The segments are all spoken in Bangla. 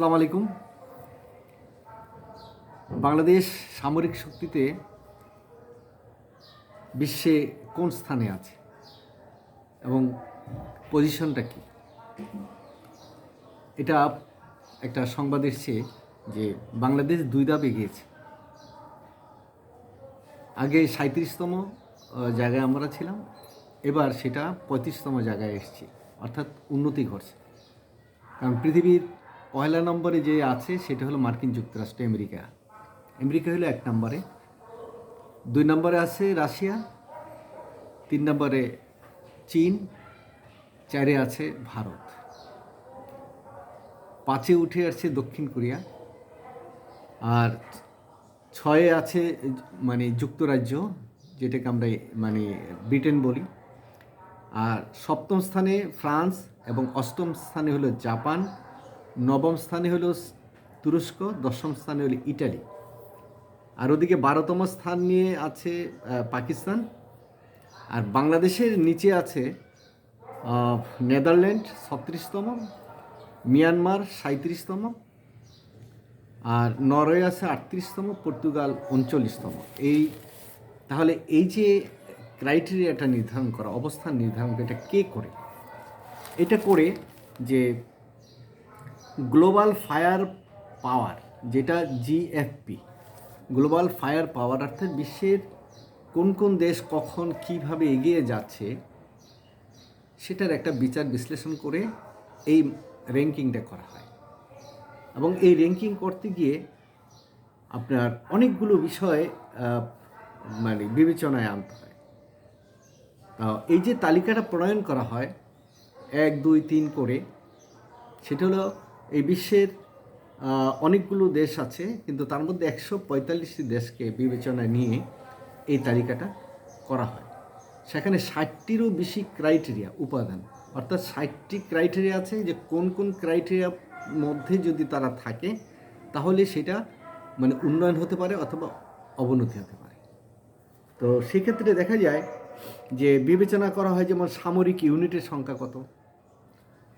আসসালামু আলাইকুম। বাংলাদেশ সামরিক শক্তিতে বিশ্বে কোন স্থানে আছে এবং পজিশনটা কি? এটা একটা সংবাদ এসছে যে বাংলাদেশ দুই ধাপ এগিয়েছে। আগে সাঁত্রিশতম জায়গায় আমরা ছিলাম, এবার সেটা পঁয়ত্রিশতম জায়গায় এসেছি, অর্থাৎ উন্নতি ঘটছে। কারণ পৃথিবীর পয়লা নম্বরে যে আছে, সেটা হলো মার্কিন যুক্তরাষ্ট্র, আমেরিকা। আমেরিকা হলো এক নম্বরে। দুই নম্বরে আছে রাশিয়া, তিন নম্বরে চীন, চারে আছে ভারত। পাঁচে উঠে আসছে দক্ষিণ কোরিয়া। আর ছয়ে আছে মানে যুক্তরাজ্য, যেটাকে আমরা মানে ব্রিটেন বলি। আর সপ্তম স্থানে ফ্রান্স এবং অষ্টম স্থানে হলো জাপান। নবম স্থানে হলো তুরস্ক, দশম স্থানে হলো ইটালি। আর ওদিকে বারোতম স্থান নিয়ে আছে পাকিস্তান। আর বাংলাদেশের নিচে আছে নেদারল্যান্ড, ছত্রিশতম। মিয়ানমার সাঁত্রিশতম আর নরওয়ে আছে আটত্রিশতম, পর্তুগাল উনচল্লিশতম। এই তাহলে এই যে ক্রাইটেরিয়াটা নির্ধারণ করা, অবস্থান নির্ধারণ এটা কে করে? এটা করে যে গ্লোবাল ফায়ার পাওয়ার যেটা জিএফপি গ্লোবাল ফায়ার পাওয়ার অর্থাৎ বিশ্বের কোন কোন দেশ কখন কীভাবে এগিয়ে যাচ্ছে, সেটার একটা বিচার বিশ্লেষণ করে এই র্যাঙ্কিংটা করা হয়। এবং এই র্যাঙ্কিং করতে গিয়ে আপনার অনেকগুলো বিষয় মানে বিবেচনায় আনতে হয়। এই যে তালিকাটা প্রণয়ন করা হয়, এক, দুই, তিন করে, সেটা হলো এই বিশ্বের অনেকগুলো দেশ আছে, কিন্তু তার মধ্যে একশো পঁয়তাল্লিশটি দেশকে বিবেচনায় নিয়ে এই তালিকাটা করা হয়। সেখানে ষাটটিরও বেশি ক্রাইটেরিয়া উপাদান। অর্থাৎ ষাটটি ক্রাইটেরিয়া আছে যে কোন কোন ক্রাইটেরিয়ার মধ্যে যদি তারা থাকে, তাহলে সেটা মানে উন্নয়ন হতে পারে অথবা অবনতি হতে পারে। তো সেক্ষেত্রে দেখা যায় যে বিবেচনা করা হয় যেমন সামরিক ইউনিটের সংখ্যা কত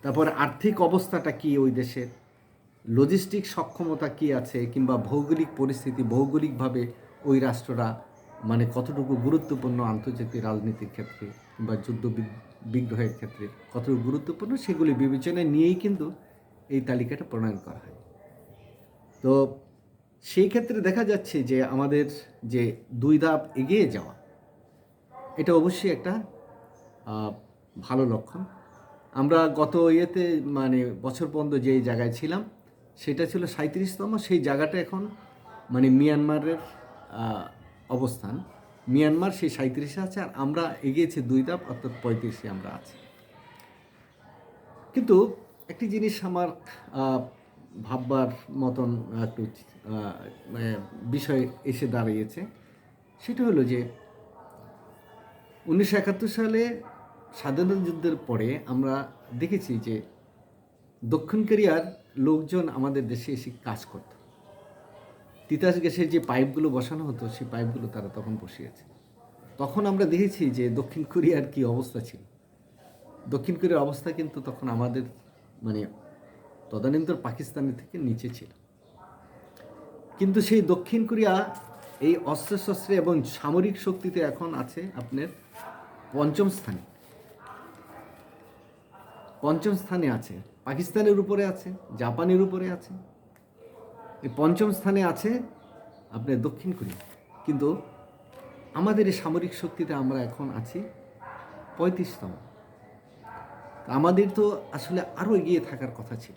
তারপর আর্থিক অবস্থাটা কি ওই দেশের? লজিস্টিক সক্ষমতা কি আছে? কিংবা ভৌগোলিক পরিস্থিতি ভৌগোলিকভাবে ওই রাষ্ট্রটা মানে কতটুকু গুরুত্বপূর্ণ আন্তর্জাতিক রাজনীতির ক্ষেত্রে কিংবা যুদ্ধ বিগ্রহের ক্ষেত্রে কতটুকু গুরুত্বপূর্ণ সেগুলি বিবেচনায় নিয়েই কিন্তু এই তালিকাটা প্রণয়ন করা হয়। তো সেই ক্ষেত্রে দেখা যাচ্ছে যে আমাদের যে দুই ধাপ এগিয়ে যাওয়া, এটা অবশ্যই একটা ভালো লক্ষণ। আমরা গত ইয়েতে মানে বছর পর্যন্ত যেই জায়গায় ছিলাম, সেটা ছিল সাঁত্রিশতম সেই জায়গাটা এখন মানে মিয়ানমারের অবস্থান। মিয়ানমার সেই সাঁত্রিশে আছে, আর আমরা এগিয়েছি দুই ধাপ, অর্থাৎ পঁয়ত্রিশে আমরা আছি। কিন্তু একটি জিনিস আমার ভাববার মতন একটু বিষয় এসে দাঁড়িয়েছে। সেটা হলো যে উনিশশো একাত্তর সালে স্বাধীনতা যুদ্ধের পরে আমরা দেখেছি যে দক্ষিণ কোরিয়ার লোকজন আমাদের দেশে এসে কাজ করত। তিতাস গ্যাসের যে পাইপগুলো বসানো হতো, সেই পাইপগুলো তারা তখন বসিয়েছে তখন আমরা দেখেছি যে দক্ষিণ কোরিয়ার কি অবস্থা ছিল। দক্ষিণ কোরিয়ার অবস্থা কিন্তু তখন আমাদের মানে তদানীন্তর পাকিস্তানের থেকে নিচে ছিল। কিন্তু সেই দক্ষিণ কোরিয়া এই অস্ত্রশস্ত্রে এবং সামরিক শক্তিতে এখন আছে আপনার পঞ্চম স্থানে। পঞ্চম স্থানে আছে, পাকিস্তানের উপরে আছে, জাপানের উপরে আছে। এই পঞ্চম স্থানে আছে আপনার দক্ষিণ কোরিয়া। কিন্তু আমাদের এই সামরিক শক্তিতে আমরা এখন আছি পঁয়ত্রিশতম। আমাদের তো আসলে আরও এগিয়ে থাকার কথা ছিল,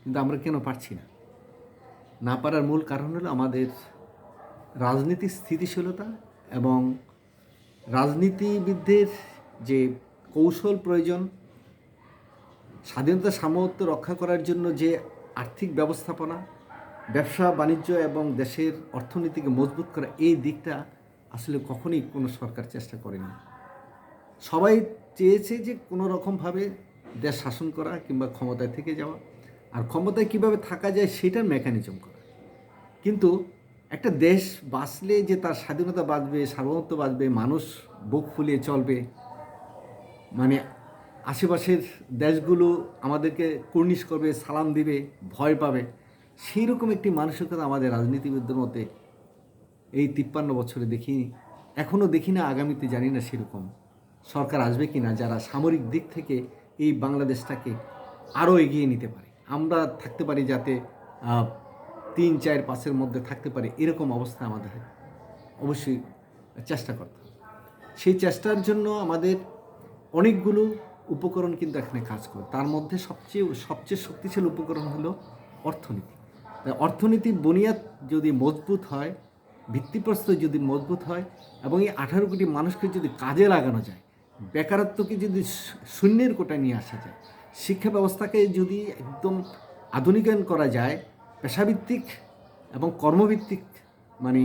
কিন্তু আমরা কেন পারছি না? না পারার মূল কারণ হলো আমাদের রাজনীতির স্থিতিশীলতা এবং রাজনীতিবিদদের যে কৌশল প্রয়োজন স্বাধীনতা সামর্থ্য রক্ষা করার জন্য যে আর্থিক ব্যবস্থাপনা, ব্যবসা, বাণিজ্য এবং দেশের অর্থনীতিকে মজবুত করা এই দিকটা আসলে কখনই কোনো সরকার চেষ্টা করেনি। সবাই চেয়েছে যে কোনো রকমভাবে দেশ শাসন করা কিংবা ক্ষমতায় থেকে যাওয়া। আর ক্ষমতায় কীভাবে থাকা যায় সেটার মেকানিজম করা। কিন্তু একটা দেশ বাঁচলে যে তার স্বাধীনতা বাঁচবে, সার্বভৌমত্ব বাঁচবে, মানুষ বুক ফুলিয়ে চলবে মানে আশেপাশের দেশগুলো আমাদেরকে কর্নিশ করবে, সালাম দিবে, ভয় পাবে। সেই রকম একটি মানসিকতা আমাদের রাজনীতিবিদদের মধ্যে এই তিপ্পান্ন বছরে দেখিনি। এখনও দেখি না, আগামীতে জানি না সেরকম। সরকার আসবে কি না, যারা সামরিক দিক থেকে এই বাংলাদেশটাকে আরও এগিয়ে নিতে পারে। আমরা থাকতে পারি যাতে তিন, চার, পাঁচের মধ্যে থাকতে পারে, এরকম অবস্থা আমাদের অবশ্যই চেষ্টা করতে সেই চেষ্টার জন্য আমাদের অনেকগুলো উপকরণ কিন্তু এখানে কাজ করে। তার মধ্যে সবচেয়ে সবচেয়ে শক্তিশালী উপকরণ হলো অর্থনীতি। তাই অর্থনীতির বুনিয়াদ যদি মজবুত হয়, ভিত্তিপ্রস্তর যদি মজবুত হয়, এবং এই আঠারো কোটি মানুষকে যদি কাজে লাগানো যায়, বেকারত্বকে যদি শূন্যের কোটায় নিয়ে আসা যায় শিক্ষা ব্যবস্থাকে যদি একদম আধুনিকায়ন করা যায়, পেশাভিত্তিক এবং কর্মভিত্তিক মানে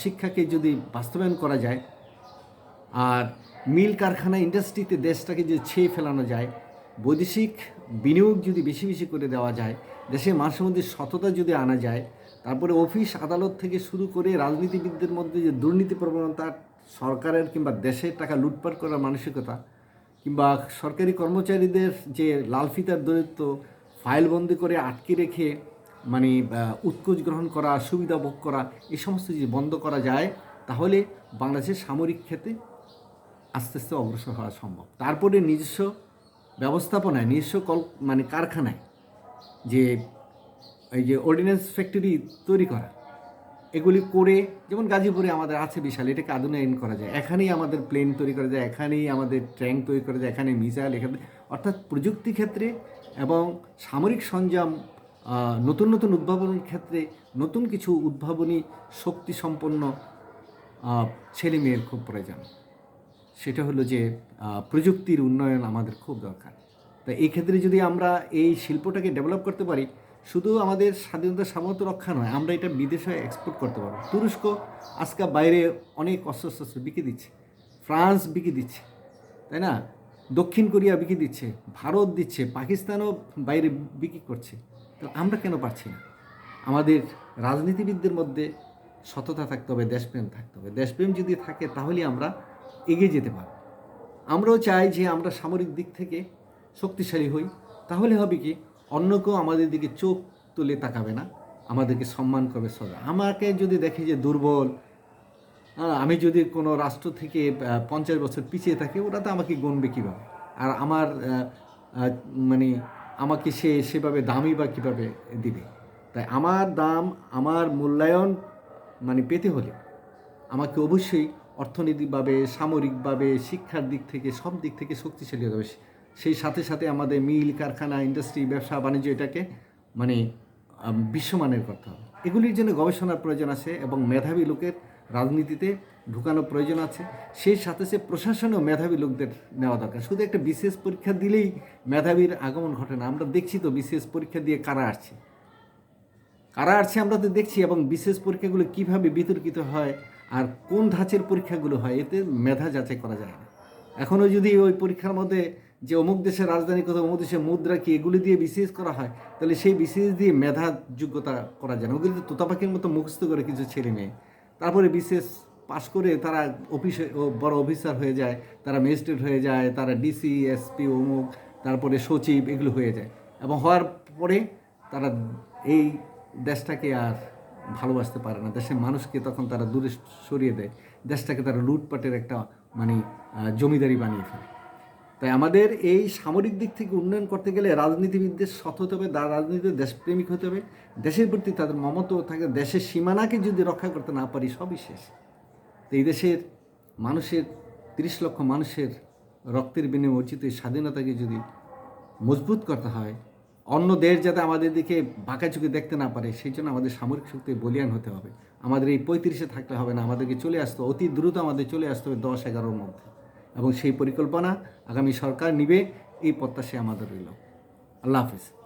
শিক্ষাকে যদি বাস্তবায়ন করা যায়, আর মিল কারখানা ইন্ডাস্ট্রিতে দেশটাকে যদি ছেয়ে ফেলানো যায়, বৈদেশিক বিনিয়োগ যদি বেশি বেশি করে দেওয়া যায়, দেশের মানুষের মধ্যে সততা যদি আনা যায়, তারপরে অফিস আদালত থেকে শুরু করে রাজনীতিবিদদের মধ্যে যে দুর্নীতি প্রবণতা, সরকারের কিংবা দেশের টাকা লুটপাট করার মানসিকতা, কিংবা সরকারি কর্মচারীদের যে লাল ফিতার দরিদ্র ফাইলবন্দি করে আটকে রেখে মানে উৎকোচ গ্রহণ করা, সুবিধা ভোগ করা এই সমস্ত যদি বন্ধ করা যায়, তাহলে বাংলাদেশের সামরিক ক্ষেত্রে আস্তে আস্তে অগ্রসর হওয়া সম্ভব। তারপরে নিজস্ব ব্যবস্থাপনায়, নিজস্ব কল মানে কারখানায় যে এই যে অর্ডিন্যান্স ফ্যাক্টরি তৈরি করা, এগুলি করে, যেমন গাজীপুরে আমাদের আছে বিশাল, এটাকে আধুনিকায়ন করা যায়। এখানেই আমাদের প্লেন তৈরি করা যায়, এখানেই আমাদের ট্যাঙ্ক তৈরি করা যায় এখানে মিসাইল এখানে অর্থাৎ প্রযুক্তি ক্ষেত্রে এবং সামরিক সরঞ্জাম নতুন নতুন উদ্ভাবনের ক্ষেত্রে নতুন কিছু উদ্ভাবনী শক্তি সম্পন্ন ছেলে মেয়ের খুব প্রয়োজন। সেটা হলো যে প্রযুক্তির উন্নয়ন আমাদের খুব দরকার। তাই এই ক্ষেত্রে যদি আমরা এই শিল্পটাকে ডেভেলপ করতে পারি, শুধু আমাদের স্বাধীনতা সামর্থ্য রক্ষা নয়, আমরা এটা বিদেশে এক্সপোর্ট করতে পারব। তুরস্ক আজকে বাইরে অনেক অস্ত্র শস্ত্র বিকে দিচ্ছে, ফ্রান্স বিকে দিচ্ছে, তাই না? দক্ষিণ কোরিয়া বিক্রি দিচ্ছে, ভারত দিচ্ছে, পাকিস্তানও বাইরে বিক্রি করছে। তো আমরা কেন পারছি না? আমাদের রাজনীতিবিদদের মধ্যে সততা থাকতে হবে, দেশপ্রেম থাকতে হবে। দেশপ্রেম যদি থাকে তাহলে আমরা এগিয়ে যেতে পারব আমরাও চাই যে আমরা সামরিক দিক থেকে শক্তিশালী হই। তাহলে হবে কি, অন্য কেউ আমাদের দিকে চোখ তুলে তাকাবে না, আমাদেরকে সম্মান করবে সদা। আমাকে যদি দেখে যে দুর্বল আমি যদি কোনো রাষ্ট্র থেকে পঞ্চাশ বছর পিছিয়ে থাকি, ওরা তো আমাকে গণবে কীভাবে? আর আমার মানে আমাকে সে সেভাবে দামই বা কীভাবে দিবে? তাই আমার দাম, আমার মূল্যায়ন মানে পেতে হলে আমাকে অবশ্যই অর্থনৈতিকভাবে, সামরিকভাবে, শিক্ষার দিক থেকে, সব দিক থেকে শক্তিশালী হতে হবে। সেই সাথে সাথে আমাদের মিল, কারখানা ইন্ডাস্ট্রি ব্যবসা, বাণিজ্য এটাকে মানে বিশ্বমানের হবে। এগুলির জন্য গবেষণার প্রয়োজন আছে এবং মেধাবী লোকের রাজনীতিতে ঢুকানোর প্রয়োজন আছে। সেই সাথে সে প্রশাসনেও মেধাবী লোকদের নেওয়া দরকার। শুধু একটা বিশেষ পরীক্ষা দিলেই মেধাবীর আগমন ঘটে না। আমরা দেখছি তো বিশেষ পরীক্ষা দিয়ে কারা আসছে। কারা আসছে আমরা তো দেখছি এবং বিশেষ পরীক্ষাগুলো কীভাবে বিতর্কিত হয় আর কোন ধাঁচের পরীক্ষাগুলো হয়, এতে মেধা যাচাই করা যায় না। এখনও যদি ওই পরীক্ষার মধ্যে যে অমুক দেশের রাজধানী কোথাও অমুক দেশের মুদ্রা কি এগুলি দিয়ে বিশেষ করা হয়, তাহলে সেই বিশেষ দিয়ে মেধা যোগ্যতা করা যায় না। ওগুলি তো তোতা পাখির মতো মুখস্থ করে কিছু ছেলে মেয়ে। তারপরে বিশেষ পাশ করে তারা অফিসে বড় অফিসার হয়ে যায়, তারা ম্যাজিস্ট্রেট হয়ে যায়, তারা ডিসি, এসপি, অমুক, তারপরে সচিব, এগুলো হয়ে যায়। এবং হওয়ার পরে তারা এই দেশটাকে আর ভালোবাসতে পারে না। দেশের মানুষকে তখন তারা দূরে সরিয়ে দেয়। দেশটাকে তারা লুটপাটের একটা মানে জমিদারি বানিয়ে ফেলে। তাই আমাদের এই সামরিক দিক থেকে উন্নয়ন করতে গেলে রাজনীতিবিদদের সৎ হতে হবে রাজনীতির দেশপ্রেমিক হতে হবে। দেশের প্রতি তাদের মমত্ব থাকে, দেশের সীমানাকে যদি রক্ষা করতে না পারি, সবই শেষ। তো এই দেশের মানুষের, তিরিশ লক্ষ মানুষের রক্তের বিনিময়ে অর্জিত এই স্বাধীনতাকে যদি মজবুত করতে হয় অন্য দেশ যাতে আমাদের দিকে বাঁকা চোখে দেখতে না পারে, সেই জন্য আমাদের সামরিক শক্তি বলিয়ান হতে হবে। আমাদের এই পঁয়ত্রিশে থাকলে হবে না, আমাদেরকে চলে আসতে অতি দ্রুত আমাদের চলে আসতে হবে দশ এগারোর মধ্যে। এবং সেই পরিকল্পনা আগামী সরকার নিবে, এই প্রত্যাশে আমাদের রইল। আল্লাহ হাফিজ।